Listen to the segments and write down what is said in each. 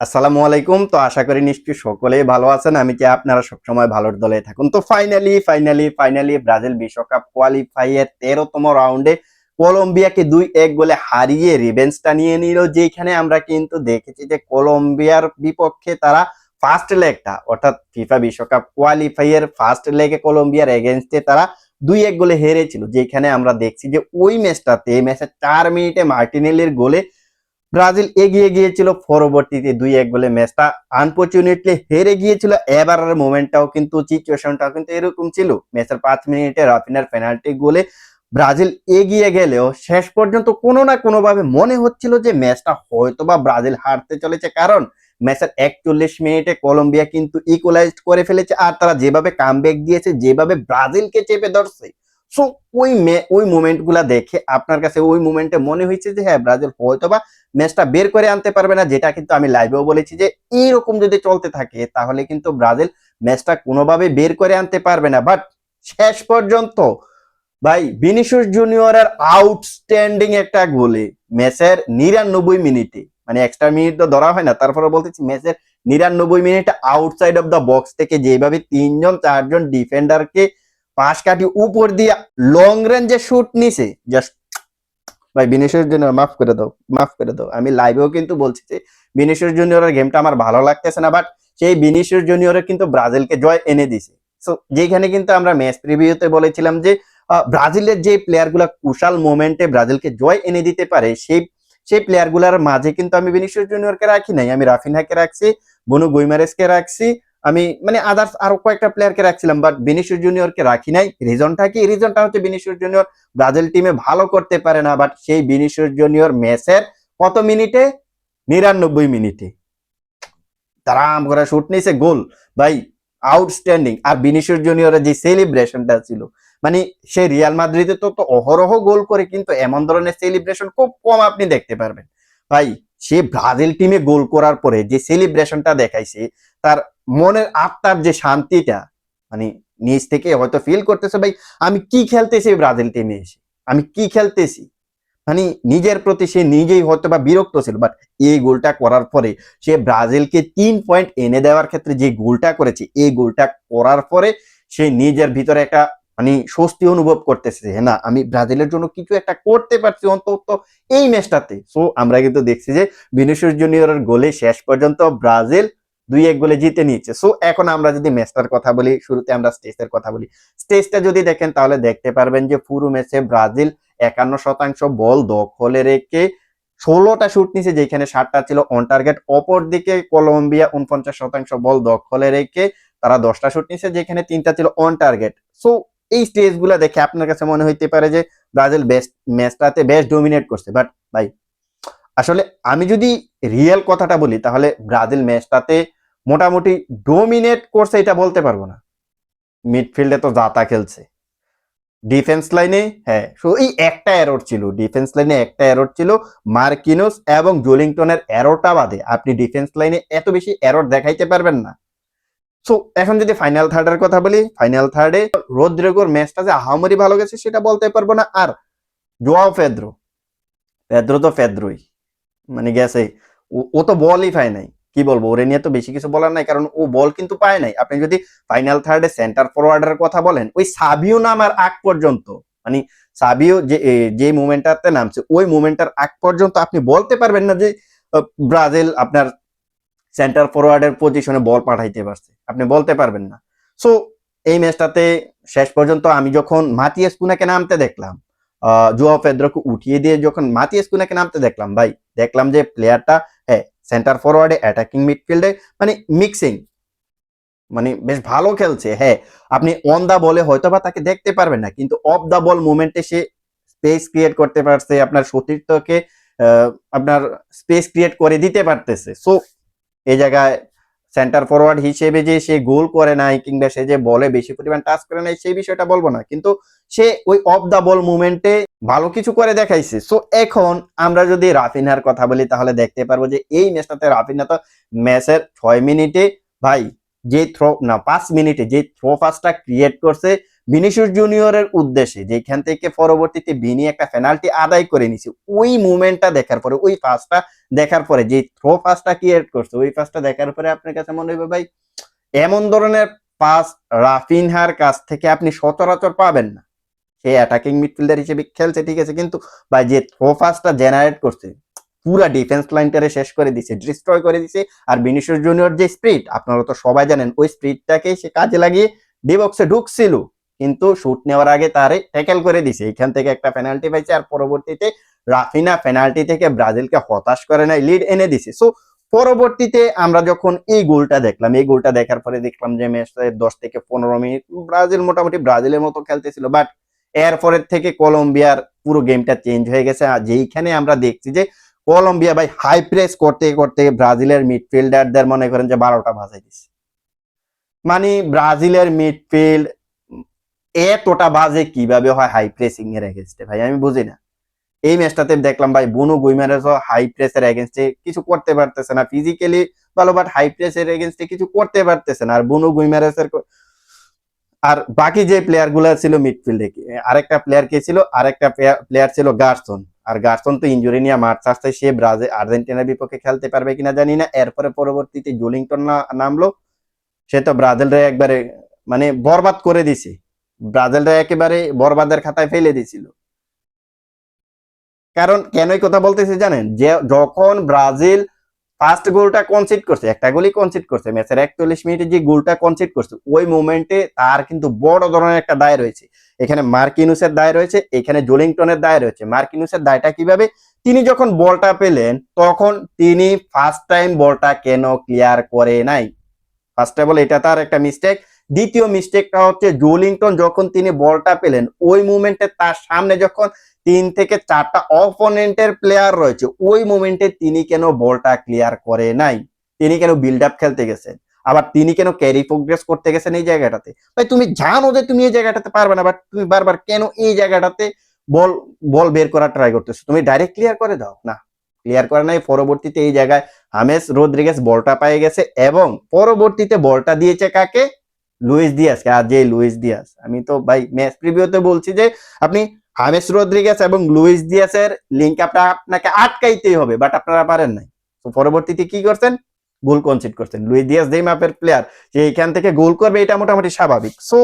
আসসালামু আলাইকুম। তো আশা করি নিশ্চয়ই সকলেই ভালো আছেন। আমি চাই আপনারা সবসময় ভালোর দলে থাকুন? তো ফাইনালি ফাইনালি ফাইনালি ব্রাজিল বিশ্বকাপ কোয়ালিফাই এর তেরোতম রাউন্ডে কলম্বিয়াকে দুই এক গোলে হারিয়ে রিভেন্সটা নিয়ে নিল, যেখানে আমরা কিন্তু দেখেছি যে কলম্বিয়ার বিপক্ষে তারা ফার্স্ট লেগটা অর্থাৎ ফিফা বিশ্বকাপ কোয়ালিফাই এর ফার্স্ট লেগে কলম্বিয়ার এগেনস্টে তারা দুই এক গোলে হেরেছিল, যেখানে আমরা দেখছি যে ওই ম্যাচটাতে এই ম্যাচে চার মিনিটে মার্টিনেলির গোলে ব্রাজিল এগিয়ে গিয়েছিল পরবর্তীতে দুই এক গোলে ম্যাচটা আনফর্চুনেটলি হেরে গিয়েছিল। এবারের মোমেন্টটাও কিন্তু সিচুয়েশনটাও কিন্তু এরকম ছিল। ম্যাচের পাঁচ মিনিটে রাফিনার পেনাল্টি গোলে ব্রাজিল এগিয়ে গেলেও শেষ পর্যন্ত কোনো না কোনোভাবে মনে হচ্ছিল যে ম্যাচটা হয়তো বা ব্রাজিল হারতে চলেছে। কারণ ম্যাচের একচল্লিশ মিনিটে কলম্বিয়া কিন্তু ইকুয়ালাইজ করে ফেলেছে। আর তারা যেভাবে কামব্যাক দিয়েছে, যেভাবে ব্রাজিলকে চেপে ধরছে সো ওই ওই মোমেন্টগুলা দেখে আপনার কাছে ওই মোমেন্টে মনে হয়েছে যে হ্যাঁ ব্রাজিল হয়তো বা ম্যাচটা বের করে আনতে পারবে না, যেটা কিন্তু আমি লাইভেও বলেছি যে, এইরকম যদি চলতে থাকে, তাহলে কিন্তু ব্রাজিল ম্যাচটা কোনোভাবে বের করে আনতে পারবে না। বাট শেষ পর্যন্ত, ভাই ভিনিসিয়াস জুনিয়রের আউটস্ট্যান্ডিং একটা গোলে ম্যাচের নিরানব্বই মিনিটে মানে এক্সট্রা মিনিট তো ধরা হয় না তারপরে বলতেছি ম্যাচের নিরানব্বই মিনিটে আউটসাইড অফ দ্য বক্স থেকে যেভাবে তিনজন, চারজন ডিফেন্ডারকে পাশ কাটি উপর দিয়ে লং রেঞ্জে শুট নিছে জাস্ট ভাই বিনেশ্বর জুনিয়র মাফ করে দাও, মাফ করে দাও। আমি লাইভেও কিন্তু বলছি যে বিনেশ্বর জুনিয়রের গেমটা আমার ভালো লাগতেছে না বাট সেই বিনেশ্বর জুনিয়রের কিন্তু ব্রাজিলকে জয় এনে দিছে। সো যেখানে কিন্তু আমরা ম্যাচ প্রিভিউতে বলেছিলাম যে ব্রাজিলের যে প্লেয়ারগুলা কুশাল মোমেন্টে ব্রাজিলকে জয় এনে দিতে পারে, সেই সেই প্লেয়ারগুলোর মাঝে কিন্তু আমি বিনেশ্বর জুনিয়রকে রাখি নাই। আমি রাফিনহাকে রাখছি, বনু গুইমারেসকে রাখছি আমি মানে আদার্স আরও কয়েকটা প্লেয়ারকে রাখছিলাম বাট বিনিশিয়াস জুনিয়রকে রাখি নাই। রিজনটা কি? রিজনটা হচ্ছে বিনিশিয়াস জুনিয়র ব্রাজিল টিমে ভালো করতে পারে না বাট সেই বিনিশিয়াস জুনিয়র ম্যাচের কত মিনিটে? নিরানব্বই মিনিটে। তারাম করে শুট নিয়েছে গোল। ভাই আউটস্ট্যান্ডিং আর বিনিশিয়াস জুনিয়রের যে সেলিব্রেশনটা ছিল মানে সে রিয়াল মাদ্রিদে তো তো অহরহ গোল করে, কিন্তু এমন ধরনের সেলিব্রেশন খুব কম আপনি দেখতে পারবেন। ভাই, সে ব্রাজিল টিমে গোল করার পরে যে সেলিব্রেশনটা দেখাইছে, তার মনের আত্মার যে শান্তিটা মানে নিজ থেকে হয়তো ফিল করতেছে, ভাই, আমি কি খেলতেছি ব্রাজিল টিমে এসে? আমি কি খেলতেছি? মানে নিজের প্রতি সে নিজেই হয়তো বা বিরক্ত ছিল বাট এই গোলটা করার পরে সে ব্রাজিলকে তিন পয়েন্ট এনে দেওয়ার ক্ষেত্রে যে গোলটা করেছে, এই গোলটা করার পরে সে নিজের ভিতরে একটা মানে স্বস্তি অনুভব করতেছে যে, না, আমি ব্রাজিলের জন্য কিছু একটা করতে পারছি অন্তত এই ম্যাচটাতে সো আমরা কিন্তু দেখছি যে ভিনিসিয়াস জুনিয়রের গোলে শেষ পর্যন্ত ব্রাজিল দুই এক গোলে জিতে নিচ্ছে সো এখন আমরা যদি ম্যাচটার কথা বলি, শুরুতে আমরা স্টেজের কথা বলি। স্টেজটা যদি দেখেন, তাহলে দেখতে পারবেন যে পুরো ম্যাচে ব্রাজিল একান্ন শতাংশ বল দখলে রেখে ষোলোটা শুট নিছে যেখানে সাতটা ছিল অন টার্গেট অপর দিকে কলম্বিয়া উনপঞ্চাশ শতাংশ বল দখলে রেখে তারা দশটা শুট নিছে যেখানে তিনটা ছিল অন টার্গেট সো এই স্টেজগুলা দেখে আপনার কাছে মনে হইতে পারে যে ব্রাজিল বেস্ট ম্যাচটাতে বেস্ট ডোমিনেট করছে। বাট ভাই, আসলে আমি যদি রিয়েল কথাটা বলি, তাহলে ব্রাজিল ম্যাচটাতে মোটামুটি ডোমিনেট করছে এটা বলতে পারব না। মিডফিল্ডে তো জাতা খেলছে। ডিফেন্স লাইনে হ্যাঁ শুধু এই একটা এরর ছিল। ডিফেন্স লাইনে একটা এরর ছিল। মার্কিনোস এবং জোলিংটনের এররটা বাদে আপনি ডিফেন্স লাইনে এত বেশি এরর দেখাইতে পারবেন না। সো এখন যদি ফাইনাল থার্ডের কথা বলি ফাইনাল থার্ডে রোদ্রেগোর ম্যাচটা যে আহামরি ভালো গেছে সেটা বলতে পারব না। আর জোয়াও ফেদ্রো ফেদ্রো তো ফেদ্রোই মানে গেছে, ও- তো বলই পায় নাই। কি বলব, ওরে নিয়ে তো বেশি কিছু বলার নাই, কারণ ও বল কিন্তু পায় নাই। আপনি যদি ফাইনাল থার্ডে সেন্টার ফরওয়ার্ডের কথা বলেন, ওই সাবিও নামার আগ পর্যন্ত মানে সাবিও যে যে মুভমেন্টটাতে নামছে, ওই মুভমেন্টার আগ পর্যন্ত আপনি বলতে পারবেন না যে ব্রাজিল আপনার সেন্টার ফরওয়ার্ডের পজিশনে বল পাঠাইতে পারছে। আপনি বলতে পারবেন না। সো এই ম্যাচটাতে শেষ পর্যন্ত আমি যখন মাতিয়াস কুনাকে নামতে দেখলাম জুয়াও ফেদ্রোকে উঠিয়ে দিয়ে যখন মাতিয়াস কুনাকে নামতে দেখলাম, ভাই, দেখলাম যে প্লেয়ারটা হ্যাঁ সেন্টার ফরওয়ার্ডে অ্যাটাকিং মিডফিল্ডে মানে মিক্সিং মানে বেশ ভালো খেলছে হ্যাঁ। আপনি অন দা বলে হয়তো বা তাকে দেখতে পারবেন না, কিন্তু অফ দা বল মুভমেন্টে সে স্পেস ক্রিয়েট করতে পারছে, আপনার সতীর্থকে আপনার স্পেস ক্রিয়েট করে দিতে পারতেছে। সো এই জায়গায় সেন্টার ফরওয়ার্ড হিসেবে যে সে গোল করে নাই, কিংবা সে যে বলে বেশি পরিমাণ টাচ করে নাই, সেই বিষয়টা বলব না। কিন্তু সে ওই অফ দা বল মুভমেন্টে ভালো কিছু করে দেখাইছে। সো এখন আমরা যদি রাফিনহার কথা বলি, তাহলে দেখতে পারব যে এই ম্যাচটাতে রাফিনহা তো ম্যাচের ছয় মিনিটে, ভাই, যে থ্রো না, পাঁচ মিনিটে যে থ্রো পাসটা ক্রিয়েট করছে ভিনিসিয়াস জুনিয়রের উদ্দেশ্যে, যেখান থেকে পরবর্তীতে বিনি একটা পেনাল্টি আদায় করে নিছে, ওই মুভমেন্টটা দেখার পরে, ওই পাসটা দেখার পরে, যে থ্রো পাসটা ক্রিয়েট করছে, ওই পাসটা দেখার পরে আপনার কাছে মনে হবে ভাই, এমন ধরনের পাস রাফিনহার কাছ থেকে আপনি সচরাচর পাবেন না। সে অ্যাটাকিং মিডফিল্ডার হিসেবে খেলছে, ঠিক আছে, কিন্তু ভাই যে থ্রো পাসটা জেনারেট করছে, পুরা ডিফেন্স লাইনটারে শেষ করে দিছে ডিস্ট্রয় করে দিছে, আর ভিনিসিয়াস জুনিয়র যে স্পিড আপনারা তো সবাই জানেন, ওই স্পিডটাকে সে কাজে লাগিয়ে ডি বক্সে ঢুকছিল, কিন্তু শুট নেওয়ার আগে তারে ট্যাকেল করে দিছে, এখান থেকে একটা পেনাল্টি পাইছে, আর পরবর্তীতে রাফিনা পেনাল্টি থেকে ব্রাজিলকে হতাশ করে নাই লিড এনে দিছে। সো পরবর্তীতে আমরা যখন এই গোলটা দেখলাম, এই গোলটা দেখার পরে দেখলাম যে ম্যাচের দশ থেকে পনেরো মিনিট, ব্রাজিল মোটামুটি ব্রাজিলের মতো খেলতেছিল বাট এরপরের থেকে কলম্বিয়ার পুরো গেমটা চেঞ্জ হয়ে গেছে। আর যেইখানে আমরা দেখছি যে কলম্বিয়া ভাই হাই প্রেস করতে করতে ব্রাজিলের মিডফিল্ডারদের মনে করেন যে বারোটা বাজাই দিচ্ছে মানে ব্রাজিলের মিডফিল্ড এতটা বাজে কীভাবে হয় হাই প্রেসিং এর এগেনস্টে ভাই? আমি বুঝি না। এই ম্যাচটাতে দেখলাম ভাই বুনু গুইমারেসও হাই প্রেসের এগেনস্টে কিছু করতে পারতেছে না। ফিজিক্যালি ভালো বাট হাই প্রেসের এগেনস্টে কিছু করতে পারতেছে না। আর বুনু গুইমারেসের আর বাকি যে প্লেয়ারগুলো ছিল মিডফিল্ডে আরেকটা প্লেয়ার কে ছিল? আরেকটা প্লেয়ার ছিল গার্সন আর গার্সন তো ইঞ্জুরি নিয়ে মাঠ আসতে সে ব্রাজিল আর্জেন্টিনার বিপক্ষে খেলতে পারবে কিনা জানি না। এরপরে পরবর্তীতে জুলিংটন নামলো। সে তো ব্রাজিলরে একবারে মানে বরবাদ করে দিছে। ব্রাজিলরা একেবারে বরবাদের খাতায় ফেলে দিছিল। কারণ কেনই কথা বলতেছি জানেন? যে যখন ব্রাজিল ফার্স্ট গোলটা কনসিড করছে, একটা গোলই কনসিড করছে ম্যাচের একচল্লিশ মিনিটে যে গোলটা কনসিড করছে, ওই মোমেন্টে তার কিন্তু বড় ধরনের একটা দায় রয়েছে। এখানে মার্কিনুসের দায় রয়েছে, এখানে জোলিংটনের দায় রয়েছে। মার্কিনুসের দায়টা কীভাবে? তিনি যখন বলটা পেলেন, তখন তিনি ফার্স্ট টাইম বলটা কেন ক্লিয়ার করে নাই? ফার্স্ট অফ অল এটা তার একটা মিস্টেক দ্বিতীয় মিস্টেকটা হচ্ছে, জোলিংটন যখন তিনি বলটা পেলেন, ওই মুভমেন্টে তার সামনে যখন তিন থেকে চারটা অপোনেন্টের প্লেয়ার রয়েছে। ওই মুভমেন্টে তিনি কেন বলটা ক্লিয়ার করে নাই? তিনি কেন বিল্ড আপ খেলতে গেছেন? আবার তিনি কেন ক্যারি প্রোগ্রেস করতে গেছেন এই জায়গাটাতে? ভাই, তুমি জানো যে তুমি এই জায়গাটাতে পারবে না বাট তুমি বারবার কেন এই জায়গাটাতে বল বল বের করার ট্রাই করতেছো? তুমি ডাইরেক্ট ক্লিয়ার করে দাও। না ক্লিয়ার করে নাই। পরবর্তীতে এই জায়গায় হামেস রোদ্রিগেস বলটা পেয়ে গেছে এবং পরবর্তীতে বলটা দিয়েছে কাকে? Luis Diaz. আর যে লুইস দিয়াস, আমি তো ভাই ম্যাচ প্রিভিউতে বলছি যে আপনি হামেস রদ্রিগেস এবং লুইস দিয়াসের লিঙ্ক আপটা আপনাকে আটকাইতেই হবে বাট আপনারা পারেন নাই। তো পরবর্তীতে কি করছেন? গোল কনসিড করছেন। লুইস দিয়াস যেই মাপের প্লেয়ার যে এখান থেকে গোল করবে, এটা মোটামুটি স্বাভাবিক। সো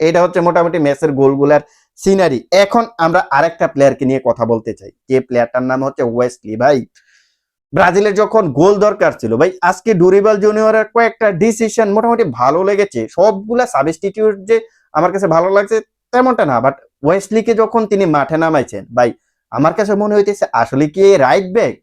এটা হচ্ছে মোটামুটি ম্যাচের গোলগুলার সিনারি এখন আমরা আরেকটা প্লেয়ারকে নিয়ে কথা বলতে চাই। যে প্লেয়ারটার নাম হচ্ছে ওয়েস্টলি ভাই। ব্রাজিলের যখন গোল দরকার ছিল, ভাই, আজকে ডুরিবাল জুনিয়রের কয়েকটা ডিসিশন মোটামুটি ভালো লেগেছে। সবগুলা সাবস্টিটিউট যে আমার কাছে ভালো লাগছে, তেমনটা না বাট ওয়েস্টলিকে যখন তিনি মাঠে নামাইছেন, ভাই, আমার কাছে মনে হইতেছে আসলে কি রাইট ব্যাক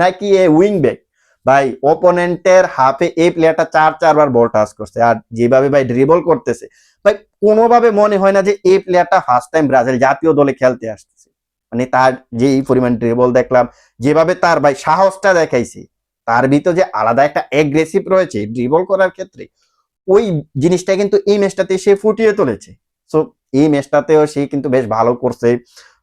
নাকি এ উইং ব্যাক ভাই ওপোনেন্টের হাফে এই প্লেয়ারটা চার, চারবার বল টাচ করছে আর যেভাবে ভাই ড্রিবল করতেছে, ভাই, কোনোভাবে মনে হয় না যে এই প্লেয়ারটা ফার্স্ট টাইম ব্রাজিল জাতীয় দলে খেলতে আসতেছে। মানে তার যে পরিমাণ ড্রিবল দেখলাম, যেভাবে তার ভাই সাহসটা দেখাইছে, তার ভিতর যে আলাদা একটা এগ্রেসিভ রয়েছে ড্রিবল করার ক্ষেত্রে, ওই জিনিসটা কিন্তু এই ম্যাচটাতে সে ফুটিয়ে তুলেছে। সো এই ম্যাচটাতেও সে কিন্তু বেশ ভালো করছে।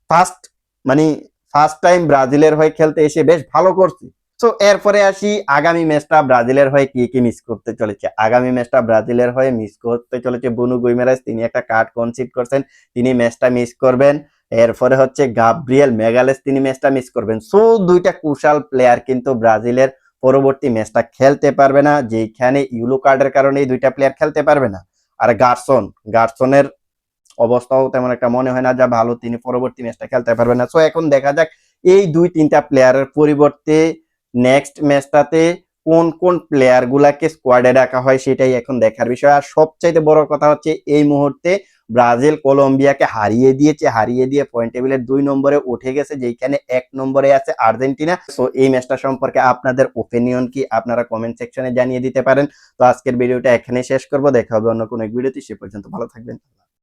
ফার্স্ট মানে ফার্স্ট টাইম ব্রাজিলের হয়ে খেলতে এসে বেশ ভালো করছে। সো এরপরে আসি আগামী ম্যাচটা ব্রাজিলের হয়ে কি কি মিস করতে চলেছে। আগামী ম্যাচটা ব্রাজিলের হয়ে মিস করতে চলেছে বুনু গুইমেরাস। তিনি একটা কার্ড কনসিড করছেন, তিনি ম্যাচটা মিস করবেন। এরপরে হচ্ছে গাব্রিয়েল মেগালেস, তিনি ম্যাচটা মিস করবেন। সো দুইটা কুশাল প্লেয়ার কিন্তু ব্রাজিলের পরবর্তী ম্যাচটা খেলতে পারবে না। যেখানে ইউলো কার্ডের কারণে এই দুইটা প্লেয়ার খেলতে পারবে না। আর গার্সন, গার্সনের অবস্থাও তেমন একটা মনে হয় না যা ভালো, তিনি পরবর্তী ম্যাচটা খেলতে পারবে না। সো এখন দেখা যাক এই দুই তিনটা প্লেয়ারের পরিবর্তে নেক্সট ম্যাচটাতে কোন কোন প্লেয়ার গুলাকে স্কোয়াডে রাখা হয় সেটাই এখন দেখার বিষয়। আর সবচাইতে বড় কথা হচ্ছে এই মুহূর্তে ব্রাজিল কলম্বিয়াকে হারিয়ে দিয়েছে, হারিয়ে দিয়ে পয়েন্ট টেবিলের দুই নম্বরে উঠে গেছে যেখানে এক নম্বরে আছে আর্জেন্টিনা। সো এই ম্যাচটা সম্পর্কে আপনাদের ওপিনিয়ন কি আপনারা কমেন্ট সেকশনে জানিয়ে দিতে পারেন। তো, আজকের ভিডিওটা এখানে শেষ করব। দেখা হবে অন্য কোনো এক ভিডিওতে সে পর্যন্ত ভালো থাকবেন।